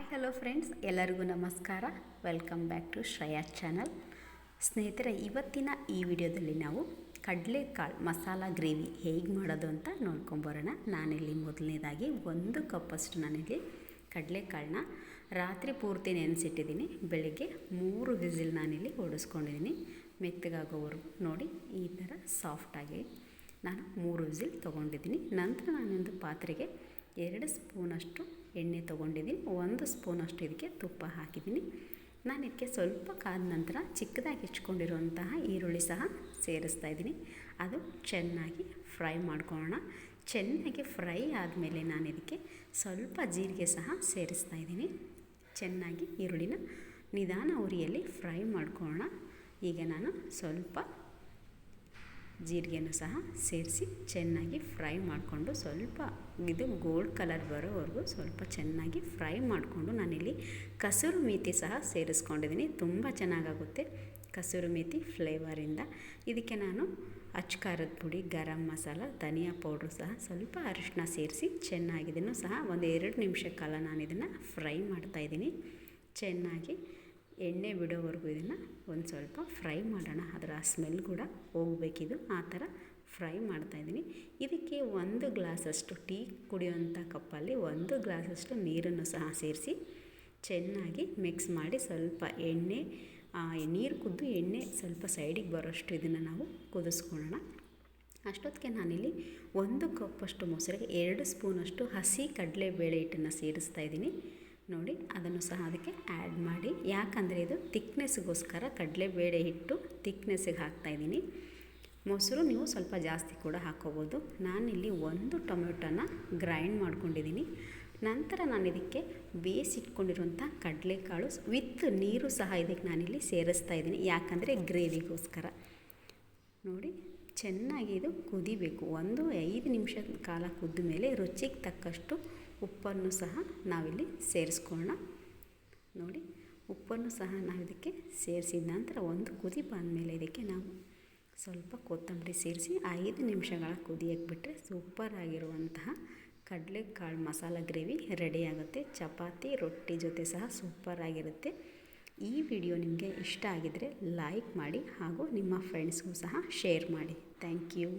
Hi hello friends ಎಲ್ಲರಿಗೂ ನಮಸ್ಕಾರ. Welcome back to Shreya channel ಸ್ನೇಹಿತರೆ, ಇವತ್ತಿನ ಈ ವಿಡಿಯೋದಲ್ಲಿ ನಾವು ಕಡಲೆಕಾಳು ಮಸಾಲ ಗ್ರೇವಿ ಹೇಗೆ ಮಾಡೋದು ಅಂತ ನೋಡ್ಕೊಂಬರೋಣ ನಾನಿಲ್ಲಿ ಮೊದಲನೇದಾಗಿ ಒಂದು ಕಪ್ಪಷ್ಟು ನಾನಿಲ್ಲಿ ಕಡಲೆಕಾಳನ್ನ ರಾತ್ರಿ ಪೂರ್ತಿ ನೆನೆಸಿಟ್ಟಿದ್ದೀನಿ. ಬೆಳಗ್ಗೆ ಮೂರು ವಿಸಿಲ್ ನಾನಿಲ್ಲಿ ಓಡಿಸ್ಕೊಂಡಿದ್ದೀನಿ. ಮೆತ್ತಗಾಗೋವರೆಗೂ ನೋಡಿ, ಈ ಥರ ಸಾಫ್ಟಾಗಿ ನಾನು ಮೂರು ವಿಸಿಲ್ ತೊಗೊಂಡಿದ್ದೀನಿ. ನಂತರ ನಾನೊಂದು ಪಾತ್ರೆಗೆ ಎರಡು ಸ್ಪೂನಷ್ಟು ಎಣ್ಣೆ ತೊಗೊಂಡಿದ್ದೀನಿ. ಒಂದು ಸ್ಪೂನಷ್ಟು ಇದಕ್ಕೆ ತುಪ್ಪ ಹಾಕಿದ್ದೀನಿ. ನಾನು ಇದಕ್ಕೆ ಸ್ವಲ್ಪ ಕಾದ ನಂತರ ಚಿಕ್ಕದಾಗಿ ಹೆಚ್ಕೊಂಡಿರುವಂತಹ ಈರುಳ್ಳಿ ಸಹ ಸೇರಿಸ್ತಾ ಇದ್ದೀನಿ. ಅದು ಚೆನ್ನಾಗಿ ಫ್ರೈ ಮಾಡ್ಕೊಳ್ಳೋಣ. ಚೆನ್ನಾಗಿ ಫ್ರೈ ಆದಮೇಲೆ ನಾನು ಇದಕ್ಕೆ ಸ್ವಲ್ಪ ಜೀರಿಗೆ ಸಹ ಸೇರಿಸ್ತಾ ಇದ್ದೀನಿ. ಚೆನ್ನಾಗಿ ಈರುಳ್ಳಿನ ನಿಧಾನ ಉರಿಯಲ್ಲಿ ಫ್ರೈ ಮಾಡ್ಕೊಳ್ಳೋಣ. ಈಗ ನಾನು ಸ್ವಲ್ಪ ಜೀರಿಗೆನೂ ಸಹ ಸೇರಿಸಿ ಚೆನ್ನಾಗಿ ಫ್ರೈ ಮಾಡಿಕೊಂಡು ಸ್ವಲ್ಪ ಇದು ಗೋಲ್ಡ್ ಕಲರ್ ಬರೋವರೆಗೂ ಸ್ವಲ್ಪ ಚೆನ್ನಾಗಿ ಫ್ರೈ ಮಾಡಿಕೊಂಡು ನಾನಿಲ್ಲಿ ಕಸೂರು ಮೇಥಿ ಸಹ ಸೇರಿಸ್ಕೊಂಡಿದ್ದೀನಿ. ತುಂಬ ಚೆನ್ನಾಗಾಗುತ್ತೆ ಕಸೂರು ಮೇಥಿ ಫ್ಲೇವರಿಂದ. ಇದಕ್ಕೆ ನಾನು ಅಚ್ಚ ಖಾರದ ಪುಡಿ, ಗರಂ ಮಸಾಲ, ಧನಿಯಾ ಪೌಡ್ರು ಸಹ ಸ್ವಲ್ಪ ಅರಿಶಿನ ಸೇರಿಸಿ ಚೆನ್ನಾಗಿದನ್ನು ಸಹ ಒಂದು ಎರಡು ನಿಮಿಷ ಕಾಲ ನಾನು ಇದನ್ನು ಫ್ರೈ ಮಾಡ್ತಾಯಿದ್ದೀನಿ ಚೆನ್ನಾಗಿ ಎಣ್ಣೆ ಬಿಡೋವರೆಗೂ ಇದನ್ನು ಒಂದು ಸ್ವಲ್ಪ ಫ್ರೈ ಮಾಡೋಣ. ಅದರ ಸ್ಮೆಲ್ ಕೂಡ ಹೋಗಬೇಕಿದು. ಆ ಥರ ಫ್ರೈ ಮಾಡ್ತಾಯಿದ್ದೀನಿ ಇದಕ್ಕೆ ಒಂದು ಗ್ಲಾಸಷ್ಟು ಟೀ ಕುಡಿಯುವಂಥ ಕಪ್ಪಲ್ಲಿ ಒಂದು ಗ್ಲಾಸಷ್ಟು ನೀರನ್ನು ಸಹ ಸೇರಿಸಿ ಚೆನ್ನಾಗಿ ಮಿಕ್ಸ್ ಮಾಡಿ ಸ್ವಲ್ಪ ಎಣ್ಣೆ ನೀರು ಕುದ್ದು ಎಣ್ಣೆ ಸ್ವಲ್ಪ ಸೈಡಿಗೆ ಬರೋಷ್ಟು ಇದನ್ನು ನಾವು ಕುದಿಸ್ಕೊಳ್ಳೋಣ. ಅಷ್ಟೊತ್ತಿಗೆ ನಾನಿಲ್ಲಿ ಒಂದು ಕಪ್ಪಷ್ಟು ಮೊಸರಿಗೆ ಎರಡು ಸ್ಪೂನಷ್ಟು ಹಸಿ ಕಡಲೆ ಬೇಳೆ ಹಿಟ್ಟನ್ನು ಸೇರಿಸ್ತಾ ಇದ್ದೀನಿ. ನೋಡಿ, ಅದನ್ನು ಸಹ ಅದಕ್ಕೆ ಆ್ಯಡ್ ಮಾಡಿ. ಯಾಕಂದರೆ ಇದು ತಿಕ್ನೆಸ್ಗೋಸ್ಕರ ಕಡಲೆಬೇಳೆ ಹಿಟ್ಟು ತಿಕ್ನೆಸ್ಸಿಗೆ ಹಾಕ್ತಾಯಿದ್ದೀನಿ ಮೊಸರು ನೀವು ಸ್ವಲ್ಪ ಜಾಸ್ತಿ ಕೂಡ ಹಾಕ್ಕೋಬೋದು ನಾನಿಲ್ಲಿ ಒಂದು ಟೊಮೆಟೊನ ಗ್ರೈಂಡ್ ಮಾಡ್ಕೊಂಡಿದ್ದೀನಿ. ನಂತರ ನಾನು ಇದಕ್ಕೆ ಬೇಯಿಸಿಟ್ಕೊಂಡಿರುವಂಥ ಕಡಲೆಕಾಳು ವಿತ್ ನೀರು ಸಹ ಇದಕ್ಕೆ ನಾನಿಲ್ಲಿ ಸೇರಿಸ್ತಾ ಇದ್ದೀನಿ. ಯಾಕಂದರೆ ಗ್ರೇವಿಗೋಸ್ಕರ. ನೋಡಿ, ಚೆನ್ನಾಗಿ ಇದು ಕುದಿಬೇಕು. ಒಂದು ಐದು ನಿಮಿಷದ ಕಾಲ ಕುದ್ದ ಮೇಲೆ ರುಚಿಗೆ ತಕ್ಕಷ್ಟು ಉಪ್ಪನ್ನು ಸಹ ನಾವಿಲ್ಲಿ ಸೇರಿಸ್ಕೊಳ್ಳೋಣ. ನೋಡಿ, ಉಪ್ಪನ್ನು ಸಹ ನಾವು ಇದಕ್ಕೆ ಸೇರಿಸಿದ ನಂತರ ಒಂದು ಕುದಿ ಬಂದಮೇಲೆ ಇದಕ್ಕೆ ನಾವು ಸ್ವಲ್ಪ ಕೊತ್ತಂಬರಿ ಸೇರಿಸಿ ಐದು ನಿಮಿಷಗಳ ಕುದಿಯಕ್ಕೆ ಬಿಟ್ಟರೆ ಸೂಪರ್ ಆಗಿರುವಂತಹ ಕಡಲೆಕಾಳು ಮಸಾಲ ಗ್ರೇವಿ ರೆಡಿಯಾಗುತ್ತೆ ಚಪಾತಿ, ರೊಟ್ಟಿ ಜೊತೆ ಸಹ ಸೂಪರ್ ಆಗಿರುತ್ತೆ. ಈ ವಿಡಿಯೋ ನಿಮಗೆ ಇಷ್ಟ ಆಗಿದರೆ ಲೈಕ್ ಮಾಡಿ ಹಾಗೂ ನಿಮ್ಮ ಫ್ರೆಂಡ್ಸ್ಗೂ ಸಹ ಶೇರ್ ಮಾಡಿ. Thank you.